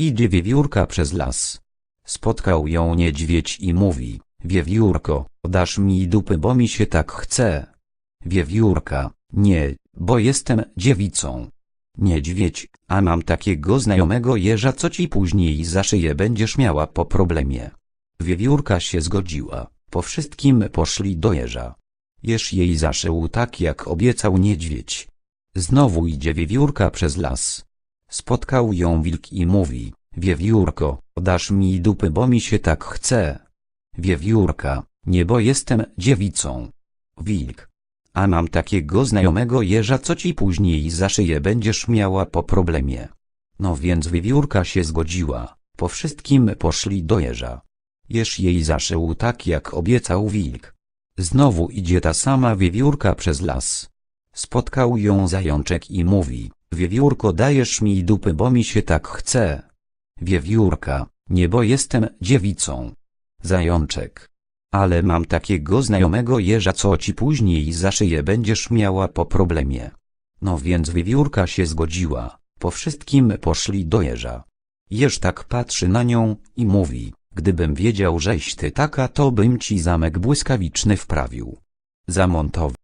Idzie wiewiórka przez las. Spotkał ją niedźwiedź i mówi, wiewiórko, dasz mi dupy bo mi się tak chce. Wiewiórka, nie, bo jestem dziewicą. Niedźwiedź, a mam takiego znajomego jeża co ci później za szyję będziesz miała po problemie. Wiewiórka się zgodziła, po wszystkim poszli do jeża. Jeż jej zaszył tak jak obiecał niedźwiedź. Znowu idzie wiewiórka przez las. Spotkał ją wilk i mówi, wiewiórko, dasz mi dupy bo mi się tak chce. Wiewiórka, nie bo jestem dziewicą. Wilk. A mam takiego znajomego jeża co ci później za szyję będziesz miała po problemie. No więc wiewiórka się zgodziła, po wszystkim poszli do jeża. Jeż jej zaszył tak jak obiecał wilk. Znowu idzie ta sama wiewiórka przez las. Spotkał ją zajączek i mówi, wiewiórko dajesz mi dupy bo mi się tak chce. Wiewiórka, nie bo jestem dziewicą. Zajączek. Ale mam takiego znajomego jeża co ci później za szyję będziesz miała po problemie. No więc wiewiórka się zgodziła, po wszystkim poszli do jeża. Jeż tak patrzy na nią i mówi, gdybym wiedział żeś ty taka to bym ci zamek błyskawiczny wprawił. Zamontował.